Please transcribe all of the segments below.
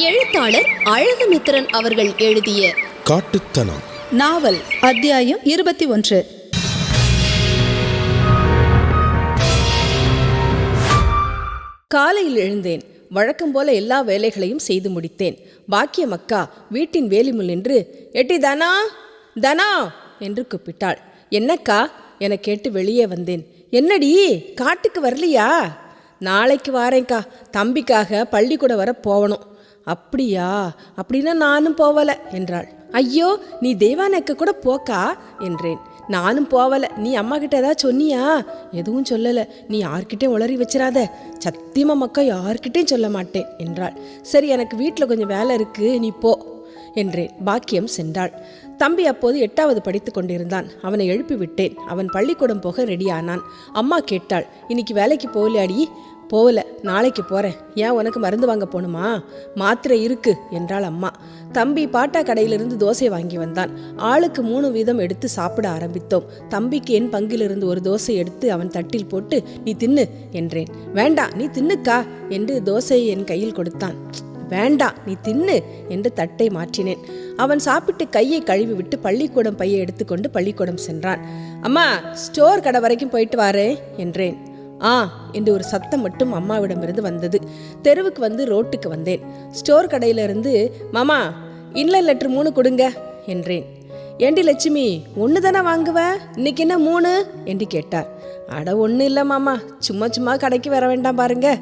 எழுத்தாளர் அழகுமித்திரன் அவர்கள் எழுதிய காட்டுத்தனம். நாவல் அத்தியாயம் இருபத்தி ஒன்று. காலையில் எழுந்தேன். வழக்கம் போல எல்லா வேலைகளையும் செய்து முடித்தேன். பாக்கியம் அக்கா வீட்டின் வேலிமுள் நின்று எட்டி தனா தனா என்று கூப்பிட்டாள். என்னக்கா? என கேட்டு வெளியே வந்தேன். என்னடி காட்டுக்கு வரலையா? நாளைக்கு வாரேன்க்கா. தம்பிக்காக பள்ளிக்கூடம் வர போகணும் அப்படியா? அப்படின்னா நானும் போவல என்றாள். ஐயோ நீ தேவானைக்கு கூட போக்கா? என்றேன். நானும் போவல. நீ அம்மா கிட்ட ஏதாவது சொன்னியா? எதுவும் சொல்லல. நீ யார்கிட்டயும் உளறி வச்சிடாத சத்தியமா மக்கா யார்கிட்டயும் சொல்ல மாட்டேன் என்றாள். சரி எனக்கு வீட்டில் கொஞ்சம் வேலை இருக்கு. நீ போ என்றேன். பாக்கியம் சென்றாள். தம்பி அப்போது எட்டாவது படித்து கொண்டிருந்தான். அவனை எழுப்பி விட்டேன். அவன் பள்ளிக்கூடம் போக ரெடியானான். அம்மா கேட்டாள் இன்னைக்கு வேலைக்கு போகலையாடி? போகல நாளைக்கு போகிறேன் ஏன் உனக்கு மருந்து வாங்க போகணுமா மாத்திரை இருக்கு என்றாள் அம்மா. தம்பி பாட்டா கடையிலிருந்து தோசை வாங்கி வந்தான். ஆளுக்கு மூணு வீதம் எடுத்து சாப்பிட ஆரம்பித்தோம். தம்பிக்கு என் பங்கிலிருந்து ஒரு தோசை எடுத்து அவன் தட்டில் போட்டு நீ தின்னு என்றேன். வேண்டாம் நீ தின்னுக்கா? என்று தோசையை என் கையில் கொடுத்தான். வேண்டாம் நீ தின்னு என்று தட்டை மாற்றினேன். அவன் சாப்பிட்டு கையை கழுவி விட்டு பள்ளிக்கூடம் பையை எடுத்துக்கொண்டு பள்ளிக்கூடம் சென்றான். அம்மா ஸ்டோர் கடை வரைக்கும் போயிட்டு வாரே என்றேன். ஆ என்று ஒரு சத்தம் மட்டும் அம்மாவிடமிருந்து வந்தது. தெருவுக்கு வந்து ரோட்டுக்கு வந்தேன். ஸ்டோர் கடையிலிருந்து மாமா இன்லைன் லெட்ரு மூணு கொடுங்க என்றேன். ஏண்டி லட்சுமி ஒன்று தானே வாங்குவ? இன்னைக்கு என்ன மூணு? என்று கேட்டார். அட ஒன்றும் இல்லை மாமா. சும்மா சும்மா கடைக்கு வர வேண்டாம் பாருங்க.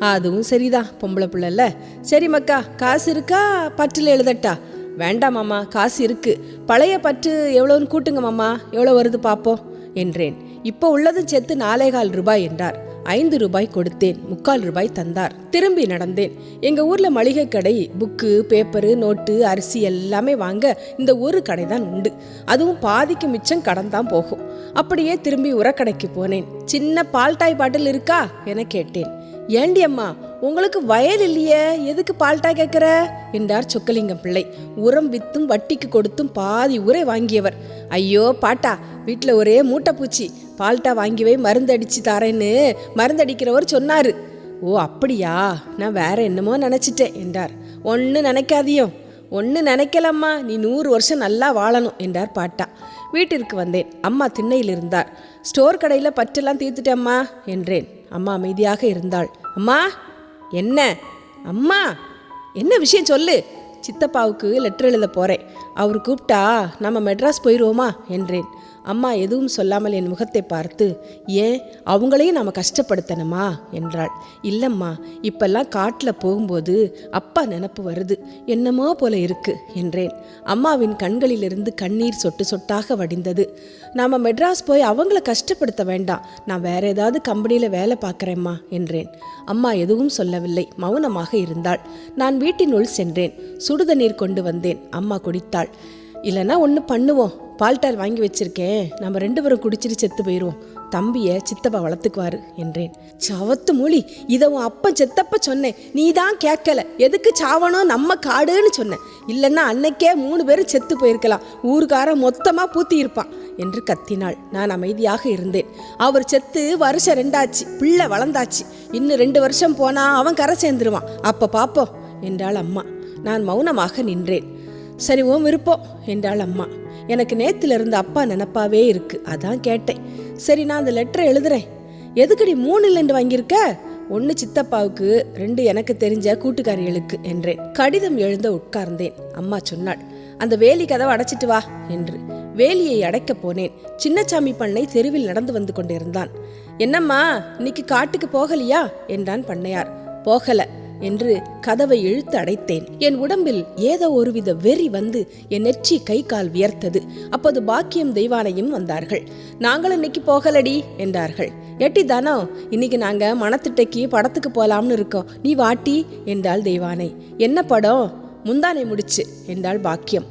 அதுவும் சரிதான் பொம்பளை பிள்ளைல சரி மக்கா காசு இருக்கா? பட்டில் எழுதட்டா? வேண்டாம் மாமா காசு இருக்கு. பழைய பற்று எவ்வளோன்னு கூட்டுங்க மாமா. எவ்வளோ வருது பார்ப்போம் என்றேன். இப்போ உள்ளதும் சேர்த்து நாலேகால் ரூபாய் என்றார். ஐந்து ரூபாய் கொடுத்தேன் முக்கால் ரூபாய் தந்தார். திரும்பி நடந்தேன். எங்க ஊர்ல மளிகை கடை புக்கு பேப்பரு நோட்டு அரிசி எல்லாமே வாங்க இந்த ஒரு கடை தான் உண்டு. அதுவும் பாதிக்கு மிச்சம் கடன் தான் போகும். அப்படியே திரும்பி உரக்கடைக்கு போனேன். சின்ன பால்டாய் பாட்டில் இருக்கா? என கேட்டேன். ஏண்டி அம்மா உங்களுக்கு வயல் இல்லையே? எதுக்கு பால்டா கேட்குற என்றார் சொக்கலிங்கம் பிள்ளை. உரம் வித்தும் வட்டிக்கு கொடுத்தும் பாதி உரை வாங்கியவர். ஐயோ பாட்டா வீட்டில் ஒரே மூட்டை பூச்சி பால்டா வாங்கி வை மருந்தடிச்சு தரேன்னு மருந்தடிக்கிறவர் சொன்னார். ஓ அப்படியா? நான் வேற என்னமோ நினச்சிட்டேன் என்றார். ஒன்று நினைக்காதியும். ஒன்று நினைக்கலம்மா நீ நூறு வருஷம் நல்லா வாழணும் என்றார் பாட்டா. வீட்டிற்கு வந்தேன். அம்மா திண்ணையில் இருந்தார். ஸ்டோர் கடையில் பற்றெல்லாம் தீர்த்துட்டேம்மா என்றேன். அம்மா அமைதியாக இருந்தாள். அம்மா என்ன? அம்மா என்ன விஷயம் சொல்லு? சித்தப்பாவுக்கு லெட்டர் எழுத போகிறேன் அவர் கூப்பிட்டா நம்ம மெட்ராஸ் போயிடுவோமா என்றேன். அம்மா எதுவும் சொல்லாமல் என் முகத்தை பார்த்து ஏன் அவங்களையும் நாம் கஷ்டப்படுத்தணுமா? என்றாள். இல்லைம்மா இப்பெல்லாம் காட்டில் போகும்போது அப்பா நினப்பு வருது. என்னமோ போல இருக்கு என்றேன். அம்மாவின் கண்களிலிருந்து கண்ணீர் சொட்டு சொட்டாக வடிந்தது. நாம் மெட்ராஸ் போய் அவங்கள கஷ்டப்படுத்த வேண்டாம். நான் வேற ஏதாவது கம்பெனியில் வேலை பார்க்குறேம்மா என்றேன். அம்மா எதுவும் சொல்லவில்லை. மௌனமாக இருந்தாள். நான் வீட்டினுள் சென்றேன். சுடுதண்ணீர் கொண்டு வந்தேன். அம்மா குடித்தாள். இல்லைன்னா ஒன்று பண்ணுவோம் பால்டால் வாங்கி வச்சிருக்கேன். நம்ம ரெண்டு பேரும் குடிச்சிட்டு செத்து போயிடுவோம் தம்பியை சித்தப்பா வளர்த்துக்குவாரு என்றேன். சவத்து மொழி இதை உன் அப்பன் செத்தப்ப சொன்னேன். நீ தான் கேட்கல. எதுக்கு சாவணும் நம்ம காடுன்னு சொன்னேன். இல்லைன்னா அன்னைக்கே மூணு பேரும் செத்து போயிருக்கலாம். ஊருக்காரன் மொத்தமாக பூத்தி இருப்பான் என்று கத்தினாள். நான் அமைதியாக இருந்தேன். அவர் செத்து வருஷம் ரெண்டாச்சு. பிள்ளை வளர்ந்தாச்சு. இன்னும் ரெண்டு வருஷம் போனா அவன் கரை சேர்ந்துருவான். அப்போ பார்ப்போம் என்றாள் அம்மா. நான் மௌனமாக நின்றேன். சரி ஓம் விருப்பம் என்றாள் அம்மா. எனக்கு நேத்திலிருந்து அப்பா நினப்பாவே இருக்கு. அதான் கேட்டேன். சரி நான் அந்த லெட்டரை எழுதுறேன். எதுக்கடி மூணு இல்லைன்னு வாங்கியிருக்க? ஒன்று சித்தப்பாவுக்கு ரெண்டு எனக்கு தெரிஞ்ச கூட்டுக்காரிகளுக்கு என்றேன். கடிதம் எழுந்த உட்கார்ந்தேன். அம்மா சொன்னாள் அந்த வேலி கதவை அடைச்சிட்டு வா என்று. வேலியை அடைக்கப் போனேன். சின்னச்சாமி பண்ணை தெருவில் நடந்து வந்து கொண்டிருந்தான். என்னம்மா இன்னைக்கு காட்டுக்கு போகலையா? என்றான் பண்ணையார். போகலை. என்று கதவை இழுத்து அடைத்தேன். என் உடம்பில் ஏதோ ஒருவித வெறி வந்து என் நெற்றி கை கால் வியர்த்தது. அப்போது பாக்கியம் தெய்வானையும் வந்தார்கள். நாங்களும் இன்னைக்கு போகலடி என்றார்கள். எட்டி தானோ இன்னைக்கு நாங்க மனத்திட்டைக்கு படத்துக்கு போலாம்னு இருக்கோம். நீ வாட்டி என்றாள் தெய்வானை. என்ன படம்? முந்தானை முடிச்சு என்றாள் பாக்கியம்.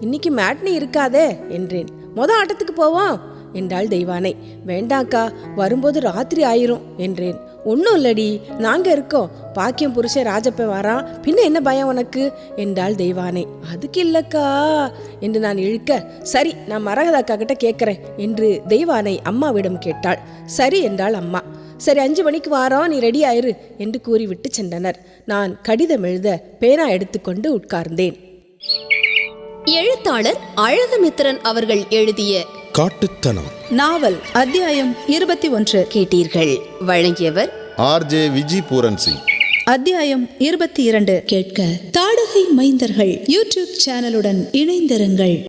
இன்னைக்கு மேட்னி இருக்காதே என்றேன். மொத ஆட்டத்துக்கு போவோம். என்றாள் தெய்வானை. வேண்டாக்கா வரும்போது ராத்திரி ஆயிரும் என்றேன். ஒன்றும் இல்லடி நாங்க இருக்கோம். பாக்கியம் புருஷன் ராஜப்ப வரான். பின்ன என்ன பயம் உனக்கு? என்றாள் தெய்வானை. அதுக்கு இல்லக்கா என்று நான் இழுக்க சரி நான் மரகதாக்கா கிட்ட கேட்குறேன் என்று தெய்வானை அம்மாவிடம் கேட்டாள். சரி என்றாள் அம்மா. சரி அஞ்சு மணிக்கு வாரம் நீ ரெடி ஆயிரு என்று கூறிவிட்டு சென்றனர். நான் கடிதம் எழுத பேனா எடுத்துக்கொண்டு உட்கார்ந்தேன். எழுத்தாளர் அழகுமித்திரன் அவர்கள் எழுதிய காட்டுத்தனம். நாவல் அத்தியாயம் இருபத்தி ஒன்று கேட்டீர்கள். வழங்கியவர் ஆர்ஜே விஜி பூரன் சிங் அத்தியாயம் இருபத்தி இரண்டு கேட்க. தாடகை மைந்தர்கள் யூடியூப் சேனலுடன் இணைந்திருங்கள்.